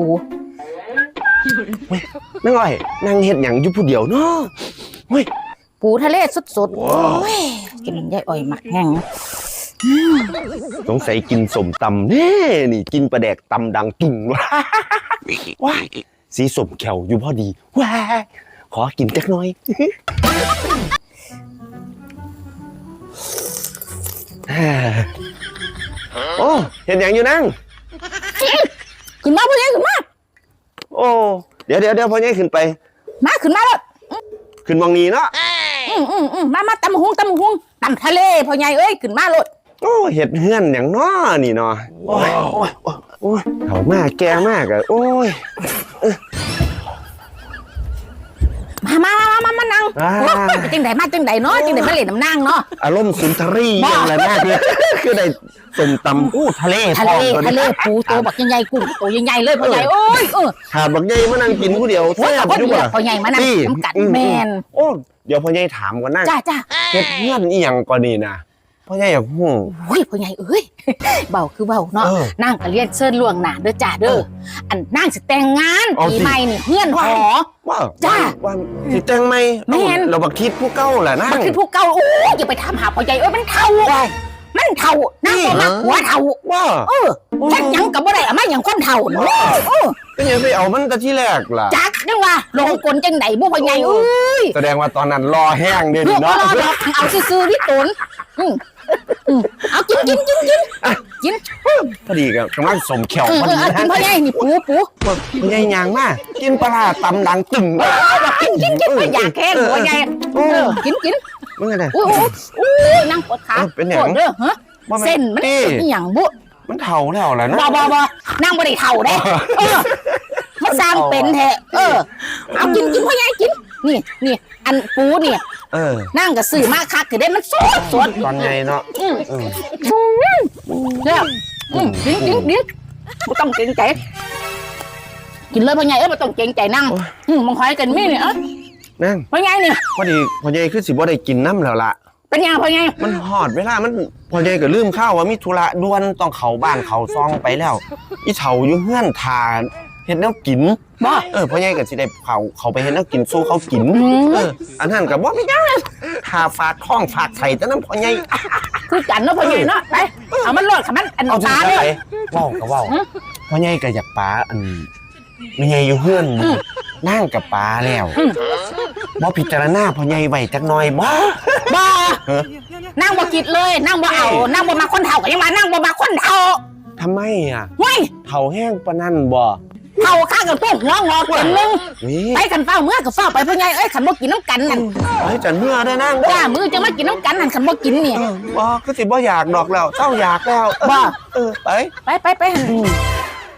ปูนั่งอ้อยนั่งเฮ็ดหยังอยู่ผู้เดียวเนาะเฮ้ย ปูทะเลสดๆโอ้ยกินยายอ้อยหมักแห้งสงสัยกินสมตำแน่นี่กินปลาแดกตำดังตุ่งว้าว้ายสีสมแขวอยู่พอดีว้ายขอกินจักหน่อยโอ้เห็นอย่างอยู่นั่ง ขึ้นมาพ่อใหญ่ขึ้นมา โอ้ เดี๋ยวเดี๋ยวเดี๋ยวพ่อใหญ่ขึ้นไป มาขึ้นมาแล้วขึ้นมองนี้เนาะอืมอืมอืมมามาตำหุงตำหุงตำทะเลพ่อใหญ่เอ้ยขึ้นมาโลดโอ้เห็ดเฮือนอย่างน้อนี่เนาะโอ้ยโอ้ยโอ้ยโอ้ยเฒ่ามากแก่มากอะโอ้ย มามามามามานั่ง อ่า จังไดมาจังไดเนาะจังไดมาเล่นน้ำนางเนาะ อารมณ์สุนทรีย์อะไรมากเลยคือได้สมตำอู้ทะเลทะเลพร้อมทะเลปูตัวบักใหญ่ๆกุ้งตัวใหญ่ๆเลยพ่อใหญ่โอ้ยเออขาดบักใหญ่มานั่งกินผู้เดียวโอ้ยแซ่บพ่ออยู่ใหญ่บ่พ่อใหญ่มานั่งน้ำกัดแมนโอ้เดี๋ยวพ่อใหญ่ถามก่อนนั่งจ้าจ้าเฮ็ดเฮือนอีหยังก่อนนี่นะ พ่อใหญ่อยากฮู้โอ้ยพ่อใหญ่เอ้ยเบาคือเบาเนาะเออนั่งก็เรียนเชิญล่วงหน้าเด้อจ้าเด้ออันนั่งสิแต่งงานเอาปีสิใหม่นี่เพื่อนหอ ว่าจ้าว่าสิแต่งไหมแม่น เราบักทิศผู้เก่าแหละนั่มันงคือพวกเก่าโอ้ยอย่าไปถามหาพ่อใหญ่เอ้ยมันเท่ามันเท่านั่งบ่มักหัวเท่าว่าเออแค่หยังกับบ่ได้อะมาหยังคนเท่าเนาะเออเป็นยังไปเอามันแต่ที่แรกล่ะ จักจังว่าลงกลจังไดบ่พ่อใหญ่เอ้ย แสดงว่าตอนนั้นรอแห้งเด่นลูกบ่เนาะ รอดอกเอาซื่อๆที่ตนอืมอืมเอากินกินกินกินกินพอดีกับกำลังสมแขวเออพอเอดีอเอากินพ่อใหญ่นี่ปูปูพ่อใหญ่ยางมากกินปลาร้าตำดังตึงกินกินกินพ่ออยากแค่พ่อใหญ่เออกินกินมึงไงเนี่ย อุ้ยอุ้ยอุ้ยนั่งปวดขาเออเป็นหยัง ปวดเด้อฮะว่ามันเส้นมันตี้อหย่างบุมันเท่าแล้วแหละนะ บ่บ่บ่นั่งบ่ได้เท่าเด้เออมาสร้างเป็นแท้เออ เอากินกินพ่อใหญ่กิน นี่นี่อันปูเนี่ย เออนั่งก็ซื้อมาคักคือได้มันสดสดตอนไงเนาะอืมเออเด้ออืมกินกินกินบ่ต้องเกรงใจกินเลยพ่อใหญ่เอ้ยบ่ต้องเกรงใจนั่งอืมมังคอยกันมีเนี่ยเอ้ยนั่งพ่อใหญ่เนี่ยพอดีพ่อใหญ่คือสิบ่ได้กินน้ำแล้วล่ะเป็นยังพ่อใหญ่มันหอดเวลามันพ่อใหญ่ก็ลืมข้าวว่ามีธุระด่วนต้องเข้าบ้านเข้าซองไปแล้ว อีเฒ่าอยู่เฮือนทาน เฮ็ดแนวกินบ่เออพ่อใหญ่ก็สิได้เขาเขาไปเฮ็ดแนวกินสู้เขากินอืมเอออันนั้นก็บ่มีหยังทาฝากท้องฝากไข่แต่น้ำพ่อใหญ่ คือกันเนาะพ่อใหญ่เนาะไปเอามันรอดค่ะมันอันเอาปจัลางไดเลยเว้าก็เว้าอืมพ่อใหญ่ก็อยากปลาอันแม่ใหญ่อยู่เฮือนนั่งกับปลาแล้วบ่พิจารณาพ่อใหญ่ไว้จักหน่อยบ่บ่เออนั่งบ่คิดเลยนั่งบ่เอานั่งบ่มาคนเฒ่าก็ยังมานั่งบ่มาคนเฒ่าทำไมอะเฮ้ยเฒ่าแห้งปานนั้นบ่ เฒ่าข้างกับตัวหัวงอกเต็มนึงนี่ไปกันเฝ้าเมื่อก็เฝ้าไปพ่อใหญ่เอ้ยขันบ่กินน้ำกันนั่นเฮ้ยจันเมื่อได้นั่งจ้ามือจะมากินน้ำกันนั่นขันบ่กินนี่เออบ่ก็สิบ่อยากดอกแล้วเจ้าอยากแล้วบ่ เออไป ไปไปไปหั่น